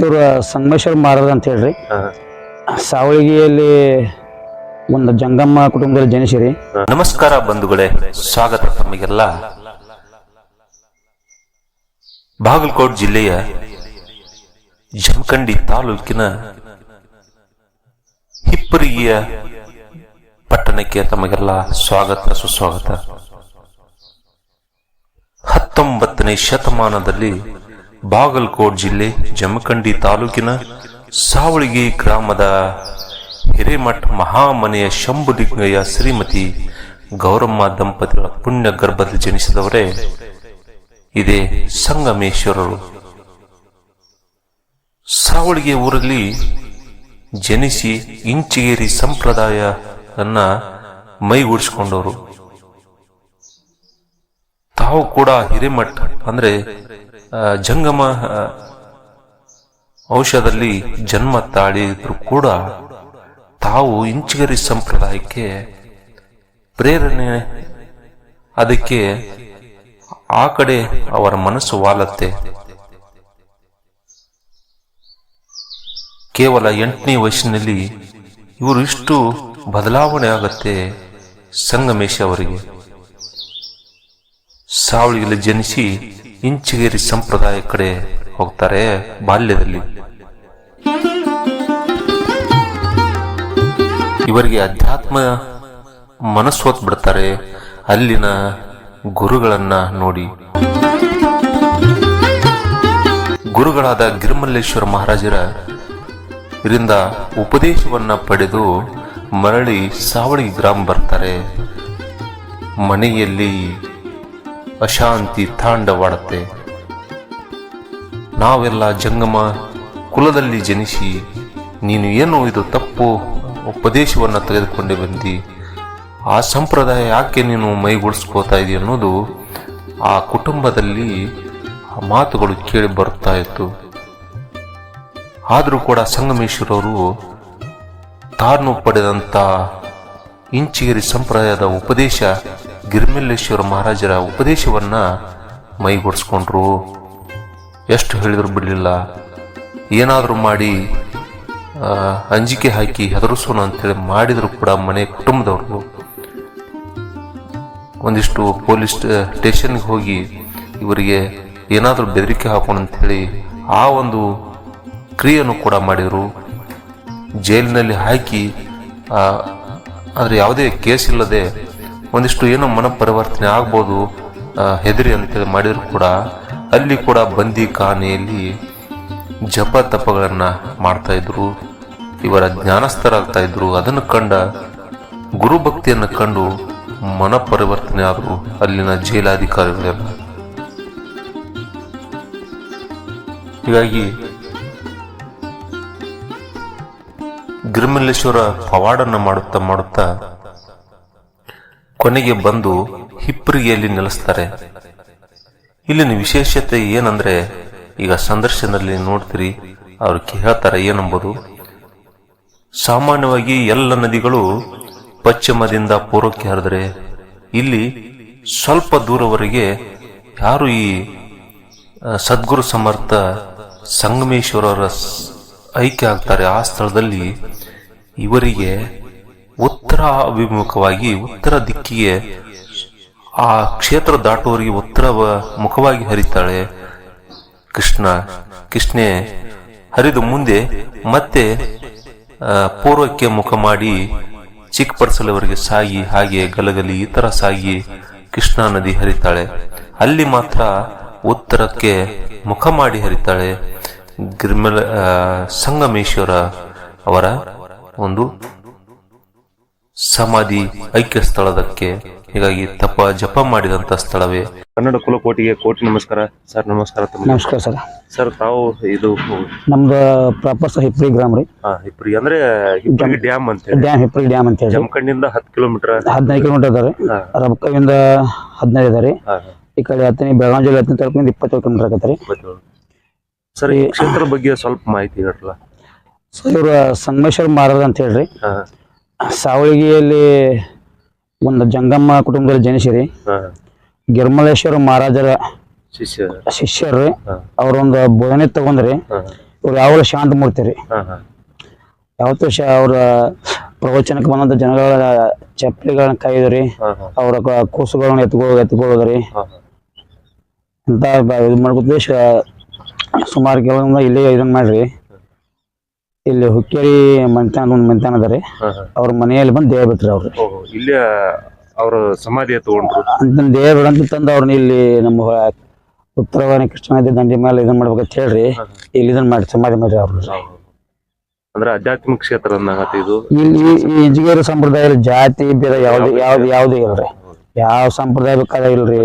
ಇವ್ರ ಸಂಗಮೇಶ್ವರ ಮಾರದ ಅಂತ ಹೇಳ್ರಿ. ಸಾವಳಿಗೆಯಲ್ಲಿ ಒಂದು ಜಂಗಮ್ಮ ಕುಟುಂಬದಲ್ಲಿ ಜನಿಸಿರಿ. ನಮಸ್ಕಾರ ಬಂಧುಗಳೇ ಸ್ವಾಗತ ತಮಗೆಲ್ಲ. ಬಾಗಲಕೋಟ್ ಜಿಲ್ಲೆಯ ಜಮಖಂಡಿ ತಾಲೂಕಿನ ಹಿಪ್ಪರಿಗಿಯ ಪಟ್ಟಣಕ್ಕೆ ತಮಗೆಲ್ಲ ಸ್ವಾಗತ ಸುಸ್ವಾಗತ. ಹತ್ತೊಂಬತ್ತನೇ ಶತಮಾನದಲ್ಲಿ ಬಾಗಲಕೋಟ್ ಜಿಲ್ಲೆ ಜಮಖಂಡಿ ತಾಲೂಕಿನ ಸಾವಳಿಗೆ ಗ್ರಾಮದ ಹಿರೇಮಠ್ ಮಹಾಮನೆಯ ಶಂಭುಲಿಂಗಯ್ಯ ಶ್ರೀಮತಿ ಗೌರಮ್ಮ ದಂಪತಿಗಳ ಪುಣ್ಯ ಗರ್ಭದಲ್ಲಿ ಜನಿಸಿದವರೇ ಇದೇ ಸಂಗಮೇಶ್ವರರು. ಸಾವಳಿಗೆ ಊರಲ್ಲಿ ಜನಿಸಿ ಇಂಚಿಗೇರಿ ಸಂಪ್ರದಾಯವನ್ನ ಮೈಗೂಡಿಸಿಕೊಂಡವರು. ತಾವು ಕೂಡ ಹಿರೇಮಠ್ ಅಂದ್ರೆ ಜಂಗಮ ಔಷಧದಲ್ಲಿ ಜನ್ಮ ತಾಳಿದ್ರು ಕೂಡ ತಾವು ಇಂಚಿಗರಿ ಸಂಪ್ರದಾಯಕ್ಕೆ ಪ್ರೇರಣೆ, ಅದಕ್ಕೆ ಆ ಕಡೆ ಅವರ ಮನಸ್ಸು ವಾಲತ್ತೆ. ಕೇವಲ ಎಂಟನೇ ವಯಸ್ಸಿನಲ್ಲಿ ಇವರು ಇಷ್ಟು ಬದಲಾವಣೆ ಆಗತ್ತೆ ಸಂಗಮೇಶ್ ಅವರಿಗೆ. ಸಾವಳಿಗೆಲ್ಲ ಜನಿಸಿ ಇಂಚಿಗೇರಿ ಸಂಪ್ರದಾಯ ಕಡೆ ಹೋಗ್ತಾರೆ ಬಾಲ್ಯದಲ್ಲಿ. ಇವರಿಗೆ ಅಧ್ಯಾತ್ಮ ಮನಸ್ಸೋತ್ ಬಿಡ್ತಾರೆ. ಅಲ್ಲಿನ ಗುರುಗಳನ್ನ ನೋಡಿ. ಗುರುಗಳಾದ ಗಿರಿಮಲ್ಲೇಶ್ವರ ಮಹಾರಾಜರ ಇದರಿಂದ ಉಪದೇಶವನ್ನ ಪಡೆದು ಮರಳಿ ಸಾವಳಿ ಗ್ರಾಮ ಬರ್ತಾರೆ. ಮನೆಯಲ್ಲಿ ಅಶಾಂತಿ ತಾಂಡವಾಡತ್ತೆ. ನಾವೆಲ್ಲ ಜಂಗಮ, ಕುಲದಲ್ಲಿ ಜನಿಸಿ, ನೀನು ಏನು ಇದು ತಪ್ಪು ಉಪದೇಶವನ್ನು ತೆಗೆದುಕೊಂಡೇ ಬಂದಿ? ಆ ಸಂಪ್ರದಾಯ ಯಾಕೆ ನೀನು ಮೈಗೂಡಿಸ್ಕೋತಾ ಇದೆಯಾ ಅನ್ನೋದು ಆ ಕುಟುಂಬದಲ್ಲಿ ಆ ಮಾತುಗಳು ಕೇಳಿ ಬರ್ತಾ ಇತ್ತು. ಆದರೂ ಕೂಡ ಸಂಗಮೇಶ್ವರವರು ತಾನು ಪಡೆದಂಥ ಇಂಚಿಗಿರಿ ಸಂಪ್ರದಾಯದ ಉಪದೇಶ ಗಿರಿಮಲ್ಲೇಶ್ವರ ಮಹಾರಾಜರ ಉಪದೇಶವನ್ನ ಮೈಗೂಡಿಸ್ಕೊಂಡ್ರು. ಎಷ್ಟು ಹೇಳಿದ್ರು ಬಿಡಲಿಲ್ಲ. ಏನಾದರೂ ಮಾಡಿ ಅಂಜಿಕೆ ಹಾಕಿ ಹೆದರಿಸೋಣ ಅಂತೇಳಿ ಮಾಡಿದ್ರು ಕೂಡ ಮನೆ ಕುಟುಂಬದವರು. ಒಂದಿಷ್ಟು ಪೊಲೀಸ್ ಸ್ಟೇಷನ್ಗೆ ಹೋಗಿ ಇವರಿಗೆ ಏನಾದರೂ ಬೆದರಿಕೆ ಹಾಕೋಣ ಅಂಥೇಳಿ ಆ ಒಂದು ಕ್ರಿಯೆಯನ್ನು ಕೂಡ ಮಾಡಿದರು. ಜೈಲಿನಲ್ಲಿ ಹಾಕಿ ಆದರೆ ಯಾವುದೇ ಕೇಸ್ ಇಲ್ಲದೆ ಒಂದಿಷ್ಟು ಏನೋ ಮನ ಪರಿವರ್ತನೆ ಆಗ್ಬೋದು ಹೆದರಿ ಅಂತೇಳಿ ಮಾಡಿದ್ರು ಕೂಡ, ಅಲ್ಲಿ ಕೂಡ ಬಂದಿ ಖಾನೆಯಲ್ಲಿ ಜಪ ತಪಗಳನ್ನು ಮಾಡ್ತಾ ಇದ್ರು, ಇವರ ಜ್ಞಾನಸ್ಥರಾಗ್ತಾ ಇದ್ರು. ಅದನ್ನು ಕಂಡ ಗುರುಭಕ್ತಿಯನ್ನು ಕಂಡು ಮನ ಪರಿವರ್ತನೆ ಆದರು ಅಲ್ಲಿನ ಜೈಲಾಧಿಕಾರಿಗಳೆಲ್ಲ. ಹೀಗಾಗಿ ಗಿರಿಮಲ್ಲೇಶ್ವರ ಪವಾಡನ್ನು ಮಾಡುತ್ತಾ ಮಾಡುತ್ತಾ ಕೊನೆಗೆ ಬಂದು ಹಿಪ್ಪರಿಗೆಯಲ್ಲಿ ನೆಲೆಸ್ತಾರೆ. ಇಲ್ಲಿನ ವಿಶೇಷತೆ ಏನಂದ್ರೆ, ಈಗ ಸಂದರ್ಶನದಲ್ಲಿ ನೋಡ್ತೀರಿ, ಅವ್ರು ಹೇಳ್ತಾರೆ ಏನಂಬುದು, ಸಾಮಾನ್ಯವಾಗಿ ಎಲ್ಲ ನದಿಗಳು ಪಶ್ಚಿಮದಿಂದ ಪೂರ್ವಕ್ಕೆ ಹರಿದ್ರೆ, ಇಲ್ಲಿ ಸ್ವಲ್ಪ ದೂರವರೆಗೆ ಯಾರು ಈ ಸದ್ಗುರು ಸಮರ್ಥ ಸಂಗಮೇಶ್ವರರ ಐಕ್ಯ ಆಗ್ತಾರೆ ಆ ಸ್ಥಳದಲ್ಲಿ, ಇವರಿಗೆ ಉತ್ತರ ಅಭಿಮುಖವಾಗಿ ಉತ್ತರ ದಿಕ್ಕಿಗೆ ಆ ಕ್ಷೇತ್ರ ದಾಟುವವರಿಗೆ ಉತ್ತರ ಮುಖವಾಗಿ ಹರಿತಾಳೆ ಕೃಷ್ಣ. ಕೃಷ್ಣೆ ಹರಿದು ಮುಂದೆ ಮತ್ತೆ ಪೂರ್ವಕ್ಕೆ ಮುಖ ಮಾಡಿ ಚಿಕ್ಕಪಡಿಸಲವರೆಗೆ ಸಾಗಿ, ಹಾಗೆ ಗಲಗಲಿ, ಈ ತರ ಸಾಗಿ ಕೃಷ್ಣಾ ನದಿ ಹರಿತಾಳೆ. ಅಲ್ಲಿ ಮಾತ್ರ ಉತ್ತರಕ್ಕೆ ಮುಖ ಮಾಡಿ ಹರಿತಾಳೆ ಗಿರ್ಮಲ ಸಂಗಮೇಶ್ವರ ಅವರ ಒಂದು ಸಮಾಧಿ ಐಕ್ಯ ಸ್ಥಳದಕ್ಕೆ ಹೀಗಾಗಿ ತಪ ಜಪ ಮಾಡಿದಂತ ಸ್ಥಳವೇ. ಕನ್ನಡ ಕುಲಕೋಟಿಗೆ ಕೋಟಿ ನಮಸ್ಕಾರ. ಸರ್ ನಮಸ್ಕಾರ ನಮಸ್ಕಾರ ಸರ್. ಸರ್ ತಾವು ಇದು ನಮ್ದು ಪ್ರಾಪರ್ ಸರ್ ಹಿಪ್ರಿ ಗ್ರಾಮ ರೀ. ಹಿಪ್ರಿ ಹಿಪ್ಪರಿ ಅಂದ್ರೆ ಡ್ಯಾಮ್ ಅಂತ ಹೇಳಿ. ಡ್ಯಾಮ್ ಹಿಪ್ರಿ ಡ್ಯಾಮ್ ಅಂತ ಹೇಳಿ. ಜಮಖಂಡಿಂದ ಹತ್ತು ಕಿಲೋಮೀಟರ್. ಹದಿನೈದು ಕಿಲೋಮೀಟರ್ ಅದಾವೆ ಹಾ. ರಬಕವಿಂದ ಹದಿನೈದು ಅದ ರೀ. ಈ ಕಡೆ ಹತ್ತನೇ ಬೆಳಗಾವಿ ಜಿಲ್ಲೆ ಹತ್ತನೇ ತಾಲೂಕಿಂದ ಇಪ್ಪತ್ತೇಳು ಕಿಲೋಮೀಟರ್ ಆಗತ್ತೆ ರೀ. ಸರ್ ಈ ಕ್ಷೇತ್ರದ ಬಗ್ಗೆ ಸ್ವಲ್ಪ ಮಾಹಿತಿ ಹೇಳ್ರಲ್ಲ? ಸರ್ ಇವರು ಸಂಗಮೇಶ್ವರ ಮಹಾರಾಜ ಅಂತ ಹೇಳ್ರಿ. ಹಾ, ಸಾವಳಗಿಯಲ್ಲಿ ಒಂದು ಜಂಗಮ್ಮ ಕುಟುಂಬದಲ್ಲಿ ಜನಿಸಿರಿ. ಗಿರ್ಮಲೇಶ್ವರ ಮಹಾರಾಜರ ಶಿಷ್ಯರ. ಶಿಷ್ಯರು. ಹಾ, ಅವ್ರೊಂದು ಬೋಧನೆ ತಗೊಂಡ್ರಿ. ಇವ್ರು ಯಾವಾಗಲೂ ಶಾಂತ ಮೂರ್ತಿ ರೀ ಯಾವತ್ತು ಶ ಅವ್ರ ಪ್ರವಚನಕ್ಕೆ ಬಂದಂತ ಜನಗಳ ಚಪ್ಪಲಿಗಳನ್ನ ಕಾಯ್ದ್ರಿ. ಅವರ ಕೂಸುಗಳನ್ನ ಎತ್ಕೊ ಎತ್ಕೊಳ್ಳೋದು ರೀ ಹಾ ಹಾ. ಅಂತ ಇದು ಮಾಡ್ಕೊತ ಶ ಸುಮಾರು ಕೆಲವೊಂದು ಇಲ್ಲೇ ಇದನ್ನ ಮಾಡ್ರಿ. ಇಲ್ಲಿ ಹುಕ್ಕೇರಿ ಮಂತಾನ ಒಂದು ಮಂತಾನ ಅದ ರೀ ಅವ್ರ ಮನೆಯಲ್ಲಿ ಬಂದು ದೇಹ ಬಿಟ್ರಿ ಅವ್ರು. ಇಲ್ಲೇ ಅವ್ರ ಸಮಾಧಿ ತಗೊಂಡ್ರು. ಅಂತ ದೇಹ ಬಿಡಂತ ತಂದು ಅವ್ರನ್ನ ಇಲ್ಲಿ ನಮ್ಮ ಉತ್ತರ ಉತ್ತರವಾಣಿ ಕೃಷ್ಣ ದಂಡಿ ಮೇಲೆ ಇದನ್ನ ಮಾಡ್ಬೇಕಂತ ಹೇಳ್ರಿ. ಇಲ್ಲಿ ಇದನ್ನ ಮಾಡಿ ಸಮಾಧಿ ಮಾಡ್ರಿ ಅವ್ರು. ಅಂದ್ರೆ ಆಧ್ಯಾತ್ಮಿಕ ಕ್ಷೇತ್ರ ಇದು? ಇಲ್ಲಿ ಈ ಇಂಜಿಗೇರಿ ಸಂಪ್ರದಾಯದಲ್ಲಿ ಜಾತಿ ಭೇದ ಯಾವ್ದು ಯಾವ್ದು ಯಾವ್ದು ಇಲ್ರಿ. ಯಾವ ಸಂಪ್ರದಾಯ ಬೇಕಾದ ಇಲ್ರಿ.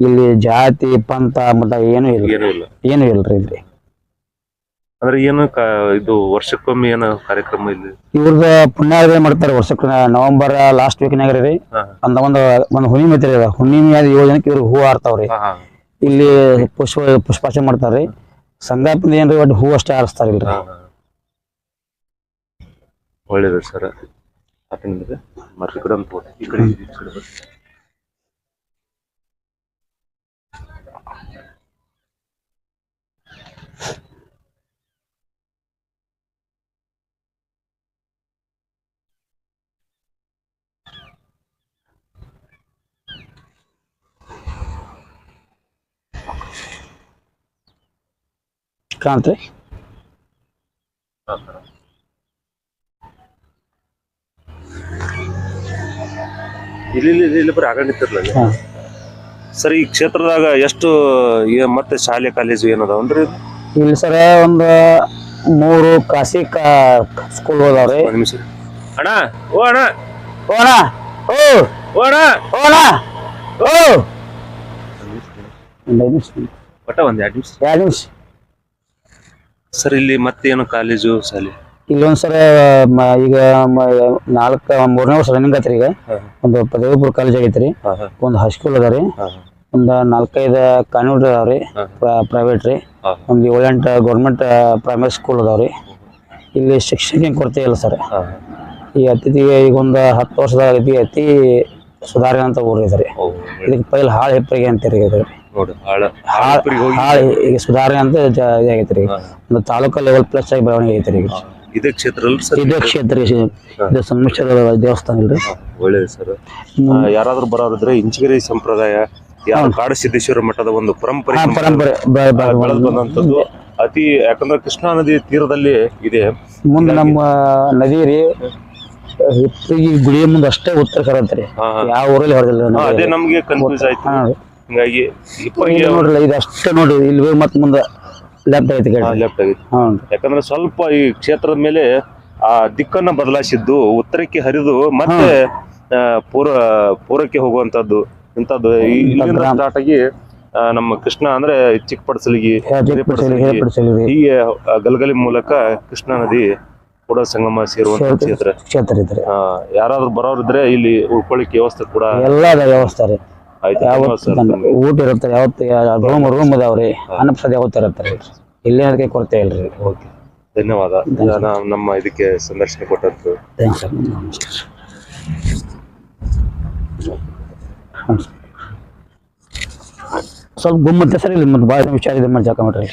ಇಲ್ಲಿ ಜಾತಿ ಪಂಥ ಮತ ಏನು ಇಲ್ಲ. ಏನೂ ಇಲ್ಲ. ಏನು ಇಲ್ರಿ ಇಲ್ಲಿ. ಅಂದ್ರೆ ಏನು ಕ- ಇದು ವರ್ಷಕ್ಕೊಮ್ಮೆ ಏನು ಕಾರ್ಯಕ್ರಮ ಇಲ್ಲಿ? ಇವ್ರದ ಪುಣ್ಯಾಗ ಮಾಡ್ತಾರೆ ವರ್ಷಕ್ಕೆ ನವೆಂಬರ್ ಲಾಸ್ಟ್ ವೀಕ್ನಾಗ ರೀ ಹಾ. ಅಂತ ಒಂದು ಒಂದು ಹುಣ್ಣಿಮೆ ಐತ್ರಿ ಅದ. ಹುಣ್ಣಿಮೆ ಆದ ಏಳು ಜನಕ್ಕೆ ಇವ್ರು ಹೂ ಆರ್ತಾವ್ರಿ. ಹಾ ಹಾ. ಇಲ್ಲಿ ಪುಷ್ಪ ಪುಷ್ಪಾಚನೆ ಮಾಡ್ತಾರ್ರಿ. ಸಂಗಾಪದ ಏನ್ರಿ ಒಟ್ಟು ಹೂ ಅಷ್ಟೇ ಆರಿಸ್ತಾರ ಇಲ್ರಿ. ಒಳ್ಳೇದು ಸರ್. ಈ ಕಡೆ. ಈ ಕಡೆ ಈ ಕಡೆ ಬರ್ರಿ. ಕಾಣ್ತ್ರಿ ಇಲ್ಲಿ ಇಲ್ಲಿ ಇಲ್ಲಿ- ಬರೀ ಹಾ. ಸರ್ ಈ ಕ್ಷೇತ್ರದಾಗ ಎಷ್ಟು ಏ- ಮತ್ತೆ ಶಾಲೆ ಕಾಲೇಜು ಏನದಾವನ್ರಿ? ಇಲ್ಲಿ ಸರ ಒಂದು ಮೂರು ಖಾಸಗಿ ಸ್ಕೂಲ್ ಹೋದಾವ್ರಿ ಒಂದ್ ನಿಮಿಷ ಅಣ್ಣ ಓ ಅಣ್ಣ. ಓಣ ಓ. ಓ ಅಣ್ಣ. ಓ ಅಣ್ಣ ಓ. ಒಂದು ಐದು ನಿಮಿಷ. ಒಟ್ಟ ಒಂದ್ ಎರಡು ನಿಮಿಷ. ಎರಡು ನಿಮಿಷ. ಸರ್ ಇಲ್ಲಿ ಮತ್ತೇನು ಕಾಲೇಜು ಶಾಲೆ? ಇಲ್ಲಿ ಸರ ಈಗ ನಾಲ್ಕ ಮೂರನೇ ವರ್ಷ ರನ್ನಿಂಗ್ ಆತ್ರಿ ಈಗ. ಒಂದು ಪದವಿಪುರ ಕಾಲೇಜ್ ಆಗೈತ್ರಿ. ಒಂದು ಹೈಸ್ಕೂಲ್ ಅದ ರೀ ಒಂದು ನಾಲ್ಕೈದು ಕಾನ್ವೆಂಟ್ ಅದಾವ್ರಿ ರೀ. ಪ್ರೈವೇಟ್ ರೀ ಒಂದ್ ಏಳೆಂಟು ಗೌರ್ಮೆಂಟ್ ಪ್ರೈಮರಿ ಸ್ಕೂಲ್ ಅದಾವ್ರಿ. ಇಲ್ಲಿ ಶಿಕ್ಷಣ ಕೊರತೆ ಇಲ್ಲ ಸರ್. ಈ ಅತಿಥಿಗೆ ಈಗ ಒಂದು ಹತ್ತು ವರ್ಷದ ಅತಿ ಅತಿ ಸುಧಾರಣೆ ಅಂತ ಊರಿದ್ರಿ ರೀ ಇದಕ್ಕೆ ಪೈಲ್ ಹಾಳು ಹೆಪ್ಪರಿಗೆ ಅಂತೀರಿ ಇದು ಸುಧಾರಣೆ ಅಂತ ಇದಾಗೈತ್ರಿ. ಒಂದು ತಾಲೂಕು ಲೆವೆಲ್ ಪ್ಲಸ್ ಆಗಿ ಬೆಳವಣಿಗೆ ಐತೆ ರೀ ಈಗ ಇದೇ ಕ್ಷೇತ್ರ ಇದೇ ಕ್ಷೇತ್ರ ಇದು ಸಂಮಿಶ್ರ ದೇವಸ್ಥಾನ ಇಲ್ರಿ. ಒಳ್ಳೇದು ಸರ್. ಯಾರಾದ್ರೂ ಬರೋರಿದ್ರೆ ಇಂಚಗಿರಿ ಸಂಪ್ರದಾಯ ಕಾಡು ಸಿದ್ದೇಶ್ವರ ಮಠದ ಒಂದು ಪರಂಪರೆ ಪರಂಪರೆ. ಬೆಳೆದು ಬಂದಂತದ್ದು ಅತಿ ಯಾಕಂದ್ರೆ ಕೃಷ್ಣಾ ನದಿ ತೀರದಲ್ಲಿ ಇದೆ. ಮುಂದೆ ನಮ್ಮ ನದಿ ರೀ ಗುಡಿಯ ಮುಂದೆ ಅಷ್ಟೇ ಉತ್ತರ ಕರತ್ರಿ. ಯಾವ ಊರಲ್ಲಿ ಹೊರದಿಲ್ಲ ಹಾ, ನದಿ ಅದೇ ನಮ್ಗೆ ಕನ್ಫ್ಯೂಸ್ ಆಯ್ತು. ಹಿಂಗಾಗಿ ನೋಡ್ರಿ ಇದು ಅಷ್ಟೇ ನೋಡ್ರಿ ಇಲ್ಲಿ ಮತ್ತೆ ಮುಂದೆ ಲೆಫ್ಟ್ ಐತಿ ಲೆಫ್ಟ್ ಹ್ಞೂ ಯಾಕಂದ್ರೆ ಸ್ವಲ್ಪ ಈ ಕ್ಷೇತ್ರದ ಮೇಲೆ ಆ ದಿಕ್ಕನ್ನ ಬದಲಾಯಿಸಿದ್ದು ಉತ್ತರಕ್ಕೆ ಹರಿದು ಮತ್ತೆ ಪೂರ್ವ ಪೂರ್ವಕ್ಕೆ ಹೋಗುವಂತದ್ದು ಇಂಥದ್ದು. ಇಲ್ಲಿಂದ ಸ್ಟಾರ್ಟ್ ಆಗಿ ನಮ್ಮ ಕೃಷ್ಣ ಅಂದ್ರೆ ಚಿಕ್ಕಪಡಸಲಿಗಿ ಈ ಹೀಗೆ ಗಲಗಲಿ ಮೂಲಕ ಕೃಷ್ಣಾ ನದಿ ಕೂಡ ಸಂಗಮ ಸೇರುವಂತ ಕ್ಷೇತ್ರ. ಕ್ಷೇತ್ರ ಇದ್ರೆ. ಯಾರಾದ್ರೂ ಬರೋರಿದ್ರೆ ಇಲ್ಲಿ ಉಳ್ಕೊಳ್ಳಿಕ್ಕೆ ವ್ಯವಸ್ಥೆ ಕೂಡ ಎಲ್ಲ ವ್ಯವಸ್ಥೆ ಊಟ ಇರುತ್ತೆ ಯಾವತ್ತು ರೂಮ್ ರೂಮ್ ಅದಾವ್ರಿ ಅನ್ನಪ್ರಸಾದ ಯಾವತ್ತು ಇರುತ್ತೆ ರೀ? ಇಲ್ಲಿ ಅದಕ್ಕೆ ಕೊರತೆ ಇಲ್ರಿ ಓಕೆ. ಧನ್ಯವಾದ. ನಮ್ಮ ಇದಕ್ಕೆ ಸಂದರ್ಶನ ಕೊಟ್ಟದ್ದು. ಸ್ವಲ್ಪ ಗುಮ್ಮತ್ತೆ ಸರಿ ಇಲ್ಲಿ ಮತ್ತೆ ಭಾಳ ವಿಚಾರ ಇದೆ ಮಾಡಿ ಜಾಕ ಮಾಡ್ರಿ.